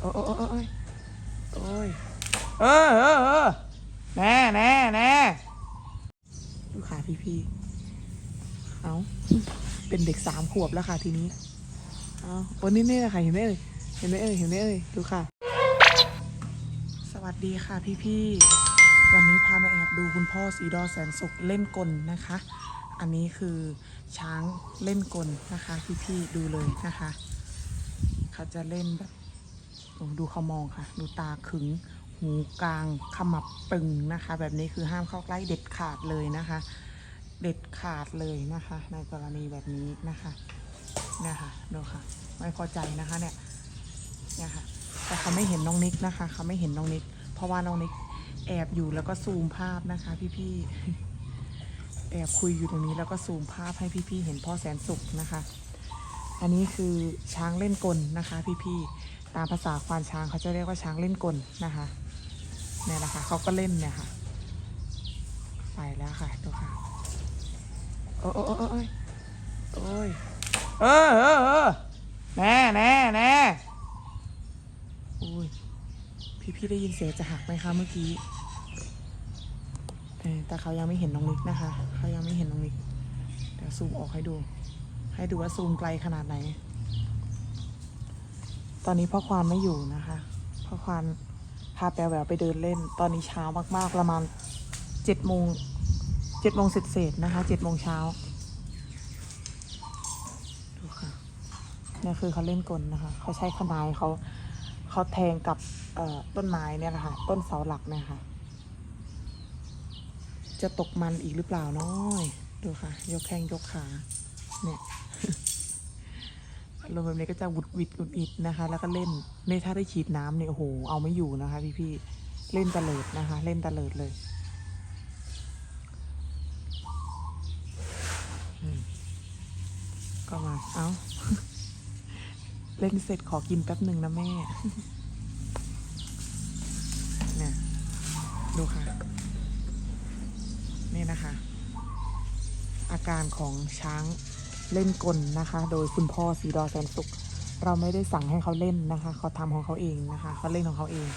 โอ้โอ้โอ้โอ้ยโอ้ยเออเออเออแน่แน่แน่ดูขาพี่พี่ๆเอาเป็นเด็กสามขวบแล้วค่ะทีนี้เอาโอ้นี่นี่ค่ะเห็นไหมเอ่ยเห็นไหมเอ่ยเห็นไหมเอ่ยดูค่ะ สวัสดีค่ะพี่พี่ๆวันนี้พามาแอบดูคุณพ่อสีดอแสนสุขเล่นกลนะคะ อันนี้คือช้างเล่นกลนะคะ พี่พี่ๆดูเลยนะคะ เขาจะเล่นแบบโอ้ ดูเขามองค่ะ ดูตาขึง หูกลาง ขมับปึงนะคะ แบบนี้คือห้ามเข้าใกล้เด็ดขาดเลยนะคะ เด็ดขาดเลยนะคะ ในกรณีแบบนี้นะคะเนี่ยค่ะดูค่ะ ไม่พอใจนะคะเนี่ยเนี่ยค่ะ แต่เขาไม่เห็นน้องนิกนะคะ เขาไม่เห็นน้องนิก เพราะว่าน้องนิกแอบอยู่แล้วก็ซูมภาพนะคะ พี่ๆ แอบคุยอยู่ตรงนี้แล้วก็ซูมภาพให้พี่ๆ เห็นพ่อแสนสุขนะคะ อันนี้คือช้างเล่นกลนะคะ พี่ๆ ตามภาษาควานช้างเขาจะเรียกว่าช้างเล่นกลนะคะเนี่ยแหละค่ะเขาก็เล่นเนี่ยค่ะ ไปแล้วค่ะดูค่ะโอ้โอ้โอ้โอ้ยโอ้ยเออเออเออแน่แน่แน่อุ้ยพี่พี่ได้ยินเสียงจะหักไหมคะเมื่อกี้แต่เขายังไม่เห็นน้องนิกนะคะ เขายังไม่เห็นน้องนิก เดี๋ยวซูมออกให้ดู ให้ดูว่าซูมไกลขนาดไหน ตอนนี้พ่อควานไม่อยู่นะคะ พ่อควานพาแปลแหววไปเดินเล่น ตอนนี้เช้ามากๆประมาณเจ็ดโมงเจ็ดโมงเศษๆนะคะเจ็ดโมงเช้าดูค่ะเนี่ยคือเขาเล่นกลนะคะ เขาใช้ขนายเขาเขาแทงกับเออต้นไม้เนี่ยแหละค่ะ ต้นเสาหลักเนี่ยค่ะ จะตกมันอีกหรือเปล่าน้อย ดูค่ะ ยกแข้งยกขา เนี่ย ลมแบบนี้ก็จะหวุดวิดหวุดหวิดนะคะ แล้วก็เล่นในถ้าได้ฉีดน้ำเนี่ยโอ้โหเอาไม่อยู่นะคะ พี่พี่เล่นตะเลิดนะคะ เล่นตะเลิดเลยก็มาเอ้า เล่นเสร็จขอกินแป๊บหนึ่งนะแม่ เนี่ย ดูค่ะ นี่นะคะ อาการของช้าง เล่นกลนะคะ โดยคุณพ่อสีดอแสนสุข เราไม่ได้สั่งให้เขาเล่นนะคะเขาทำของเขาเองนะคะเขาเล่นของเขาเอง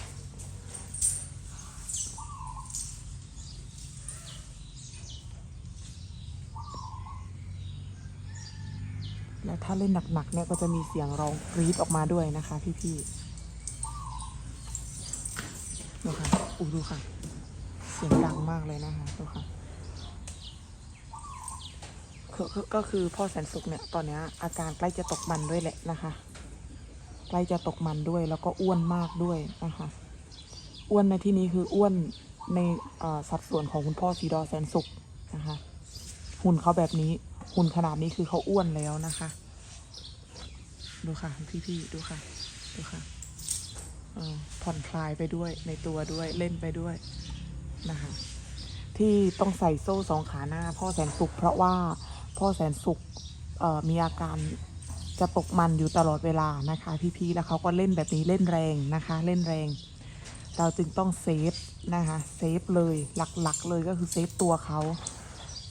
แล้วถ้าเล่นหนักๆเนี่ยก็จะมีเสียงร้องกรี๊ดออกมาด้วยนะคะ พี่ๆดูค่ะอู้ดูค่ะ เสียงดังมากเลยนะคะดูค่ะ ก็คือพ่อแสนสุขเนี่ยตอนนี้อาการใกล้จะตกมันด้วยแหละนะคะ ใกล้จะตกมันด้วยแล้วก็อ้วนมากด้วยนะคะ อ้วนในที่นี้คืออ้วนในสัดส่วนของคุณพ่อสีดอแสนสุขนะคะ หุ่นเขาแบบนี้หุ่นขนาดนี้คือเขาอ้วนแล้วนะคะ ดูค่ะพี่ๆดูค่ะดูค่ะผ่อนคลายไปด้วยในตัวด้วยเล่นไปด้วยนะคะ ที่ต้องใส่โซ่สองขาหน้าพ่อแสนสุขเพราะว่า พ่อแสนสุขมีอาการจะตกมันอยู่ตลอดเวลานะคะ พี่ๆแล้วเขาก็เล่นแบบนี้เล่นแรงนะคะ เล่นแรง เราจึงต้องเซฟนะคะเซฟเลยหลักๆเลยก็คือเซฟตัวเขา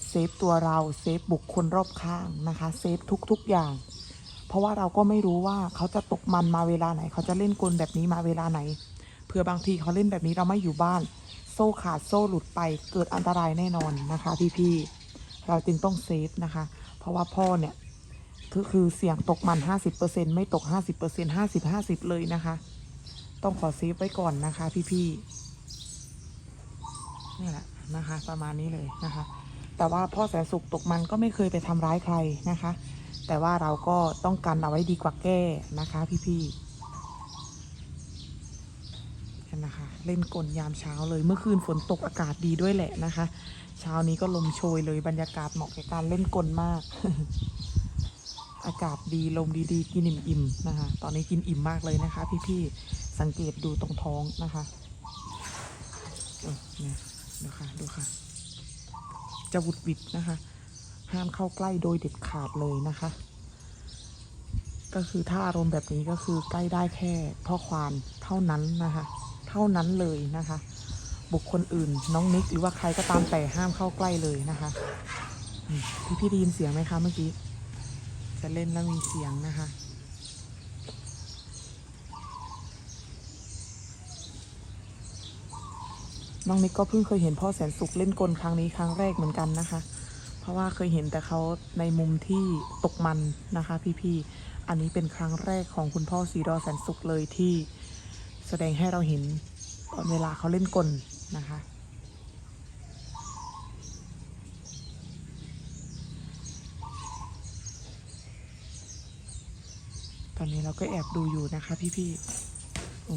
เซฟตัวเราเซฟบุคคลรอบข้างนะคะเซฟทุกๆอย่าง เพราะว่าเราก็ไม่รู้ว่าเขาจะตกมันมาเวลาไหน เขาจะเล่นกลแบบนี้มาเวลาไหนเผื่อบางทีเขาเล่นแบบนี้เราไม่อยู่บ้าน โซ่ขาดโซ่หลุดไปเกิดอันตรายแน่นอนนะคะพี่ๆ เราจึงต้องเซฟนะคะ เพราะว่าพ่อเนี่ยคือคือเสี่ยงตกมัน 50%ไม่ตก 50% 50 50 เลยนะคะ ต้องขอเซฟไว้ก่อนนะคะพี่ๆนี่แหละนะคะ ประมาณนี้เลยนะคะ แต่ว่าพ่อแสนสุขตกมันก็ไม่เคยไปทำร้ายใครนะคะ แต่ว่าเราก็ต้องกันเอาไว้ดีกว่าแก้นะคะ พี่ๆนะคะ เล่นกลยามเช้าเลย เมื่อคืนฝนตกอากาศดีด้วยแหละนะคะ เช้านี้ก็ลมโชยเลยบรรยากาศเหมาะแก่การเล่นกลมาก อากาศดีลมดีๆ กินอิ่มๆนะคะ ตอนนี้กินอิ่มมากเลยนะคะ พี่ๆสังเกตดูตรงท้องนะคะเนี่ยดูค่ะดูค่ะ จะหวุดวิดนะคะ ห้ามเข้าใกล้โดยเด็ดขาดเลยนะคะ ก็คือถ้าอารมณ์แบบนี้ก็คือใกล้ได้แค่พ่อควานเท่านั้นนะคะ เท่านั้นเลยนะคะ บุคคลอื่นน้องนิกหรือว่าใครก็ตามแต่ห้ามเข้าใกล้เลยนะคะ พี่พี่ได้ยินเสียงไหมคะเมื่อกี้ จะเล่นแล้วมีเสียงนะคะน้องนิกก็เพิ่งเคยเห็นพ่อแสนสุขเล่นกลครั้งนี้ครั้งแรกเหมือนกันนะคะ เพราะว่าเคยเห็นแต่เขาในมุมที่ตกมันนะคะ พี่ๆ อันนี้เป็นครั้งแรกของคุณพ่อสีดอแสนสุขเลยที่ แสดงให้เราเห็นตอนเวลาเขาเล่นกลนะคะ ตอนนี้เราก็แอบดูอยู่นะคะพี่ๆอ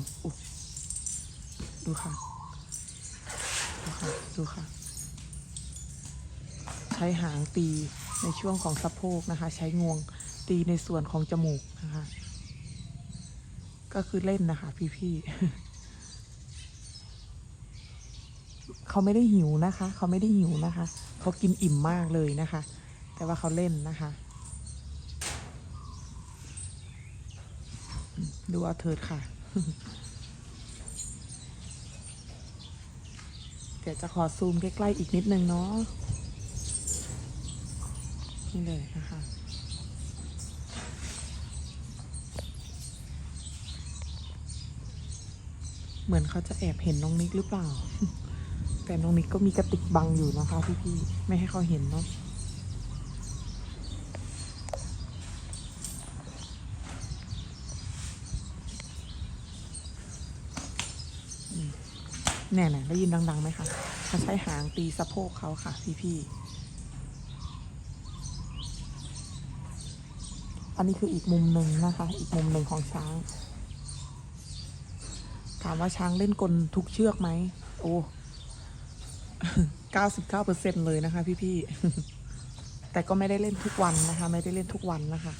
ดูค่ะ ดูค่ะ ดูค่ะ ใช้หางตีในช่วงของสะโพกนะคะ ใช้งวงตีในส่วนของจมูกนะคะ ก็คือเล่นนะคะ พี่ๆเขาไม่ได้หิวนะคะ เขาไม่ได้หิวนะคะเขากินอิ่มมากเลยนะคะ แต่ว่าเขาเล่นนะคะ ดูเอาเถิดค่ะเดี๋ยวจะขอซูมใกล้ๆอีกนิดนึงเนาะนี่เลยนะคะ เหมือนเขาจะแอบเห็นน้องนิกหรือเปล่า แต่น้องนิกก็มีกระติกบังอยู่นะคะพี่ๆไม่ให้เขาเห็นเนาะแน่ๆได้ยินดังๆไหมคะเขาใช้หางตีสะโพกเขาค่ะ พี่ๆ อันนี้คืออีกมุมหนึ่งนะคะ อีกมุมหนึ่งของช้าง ถามว่าช้างเล่นกลทุกเชือกไหม โอ้เก้าสิบเก้าเปอร์เซ็นเลยนะคะ พี่ๆ แต่ก็ไม่ได้เล่นทุกวันนะคะ ไม่ได้เล่นทุกวันนะคะ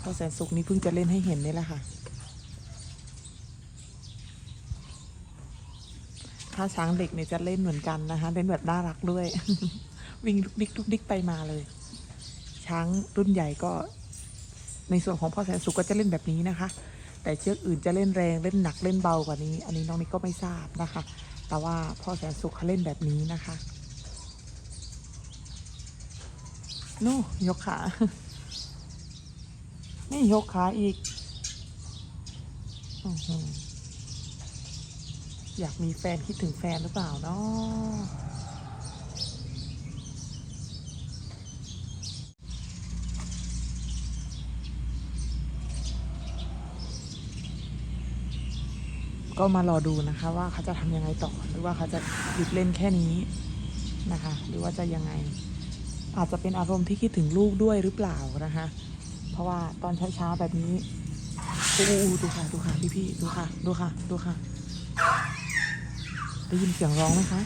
พ่อแสนสุขนี้เพิ่งจะเล่นให้เห็นนี่แหละค่ะ ถ้าช้างเด็กเนี่ยจะเล่นเหมือนกันนะคะ เล่นแบบน่ารักด้วย วิ่งลุกดิกลุกดิกไปมาเลย ช้างรุ่นใหญ่ก็ ในส่วนของพ่อแสนสุขก็จะเล่นแบบนี้นะคะ แต่เชือกอื่นจะเล่นแรงเล่นหนักเล่นเบากว่านี้ อันนี้น้องนิกก็ไม่ทราบนะคะ แต่ว่าพ่อแสนสุขเขาเล่นแบบนี้นะคะนู่ยกขานี่ยกขาอีกอื้อหืออยากมีแฟนคิดถึงแฟนหรือเปล่าเนาะ ก็มารอดูนะคะว่าเขาจะทำยังไงต่อ หรือว่าเขาจะหยุดเล่นแค่นี้นะคะ หรือว่าจะยังไง อาจจะเป็นอารมณ์ที่คิดถึงลูกด้วยหรือเปล่านะคะ เพราะว่าตอนเช้าๆแบบนี้อู้ดูค่ะดูค่ะพี่พี่ดูค่ะดูค่ะดูค่ะได้ยินเสียงร้องไหมคะ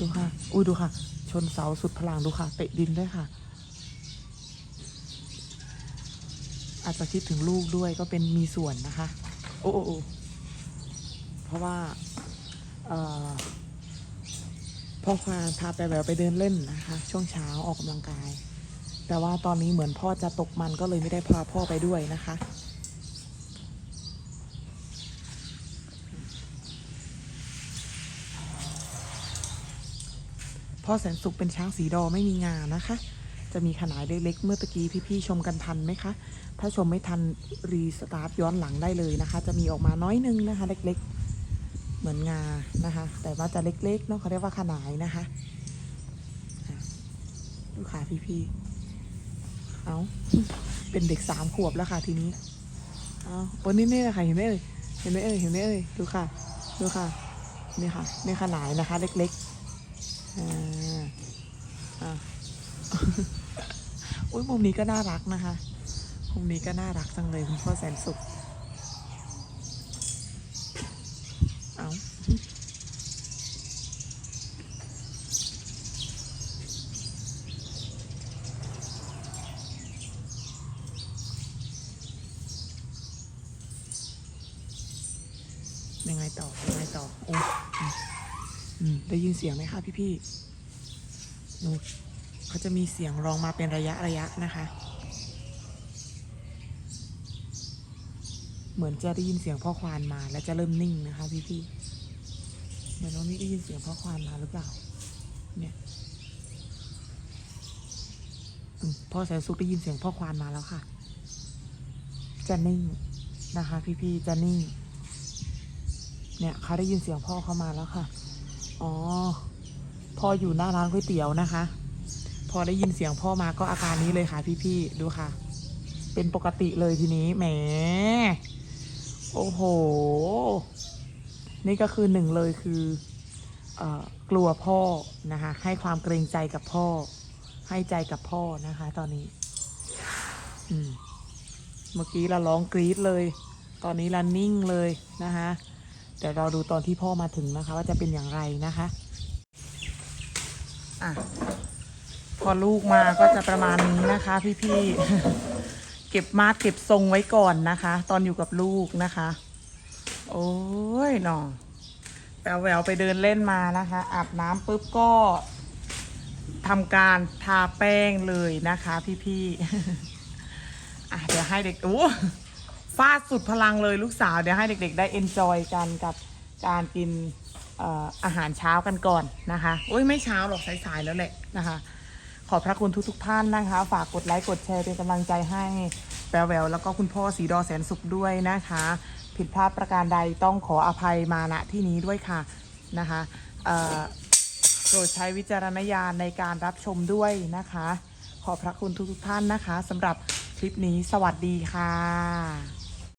ดูค่ะอุ้ยดูค่ะ ชนเสาสุดพลังดูค่ะเตะดินด้วยค่ะ อาจจะคิดถึงลูกด้วยก็เป็นมีส่วนนะคะ โอ้โอ้ เพราะว่าอ่อพ่อควาพาไปแบบไปเดินเล่นนะคะ ช่วงเช้าออกกำลังกาย แต่ว่าตอนนี้เหมือนพ่อจะตกมันก็เลยไม่ได้พาพ่อไปด้วยนะคะพ่อแสนสุขเป็นช้างสีดอไม่มีงานะคะ จะมีขนาดเล็กๆ เมื่อตะกี้พี่ๆชมกันทันไหมคะ ถ้าชมไม่ทันรีสตาร์ทย้อนหลังได้เลยนะคะ จะมีออกมาน้อยนึงนะคะ เล็กๆ เหมือนงานะคะ แต่ว่าจะเล็กๆเนาะเขาเรียกว่าขนายนะคะดูขาพี่ๆเอาเป็นเด็กสามขวบแล้วค่ะทีนี้เอาโอ้นี่นี่ค่ะเห็นไหมเอ่ยเห็นไหมเอ่ยเห็นไหมเอ่ยดูค่ะ ดูค่ะนี่ค่ะนี่ขนายนะคะ เล็กๆอ่าอะอุ้ยมุมนี้ก็น่ารักนะคะมุมนี้ก็น่ารักจังเลยคุณพ่อแสนสุข เอายังไง ต่อยังไงต่อโอ้ได้ยินเสียงไหมคะพี่ๆนูเขาจะมีเสียงร้องมาเป็นระยะระยะนะคะ เหมือนจะได้ยินเสียงพ่อควานมาและจะเริ่มนิ่งนะคะ พี่พี่เหมือนน้องนี่ได้ยินเสียงพ่อควานมาหรือเปล่า เนี่ยพ่อแสนสุขได้ยินเสียงพ่อควานมาแล้วค่ะ จะนิ่งนะคะ พี่พี่จะนิ่ง เนี่ยเขาได้ยินเสียงพ่อเข้ามาแล้วค่ะ อ๋อ พ่ออยู่หน้าร้านก๋วยเตี๋ยวนะคะ พอได้ยินเสียงพ่อมาก็อาการนี้เลยค่ะพี่ๆ ดูค่ะ เป็นปกติเลยทีนี้ แหม โอ้โห นี่ก็คือหนึ่งเลยคืออกลัวพ่อนะคะ ให้ความเกรงใจกับพ่อ ให้ใจกับพ่อนะคะ ตอนนี้ อืม เมื่อกี้เราร้องกรี๊ดเลย ตอนนี้เรานิ่งเลยนะคะ เดี๋ยวเราดูตอนที่พ่อมาถึงนะคะ ว่าจะเป็นอย่างไรนะคะอะพอลูกมาก็จะประมาณนี้นะคะ พี่ๆเก็บมาดเก็บทรงไว้ก่อนนะคะ ตอนอยู่กับลูกนะคะ โอ้ยหนอแปวแหววไปเดินเล่นมานะคะอาบน้ำปุ๊บก็ทำการทาแป้งเลยนะคะ พี่ๆอะเดี๋ยวให้เด็กโอ้ ฟาดสุดพลังเลยลูกสาว เดี๋ยวให้เด็ก ๆ ได้เอนจอยกันกับการกินอาหารเช้ากันก่อนนะคะโอ้ยไม่เช้าหรอกสายๆแล้วแหละนะคะ ขอบพระคุณทุกๆท่านนะคะ ฝากกดไลค์กดแชร์เป็นกำลังใจให้แปวแววแล้วก็คุณพ่อสีดอแสนสุขด้วยนะคะ ผิดพลาดประการใดต้องขออภัยมาณที่นี้ด้วยค่ะนะคะโปรดใช้วิจารณญาณในการรับชมด้วยนะคะ ขอบพระคุณทุกๆท่านนะคะสำหรับคลิปนี้สวัสดีค่ะ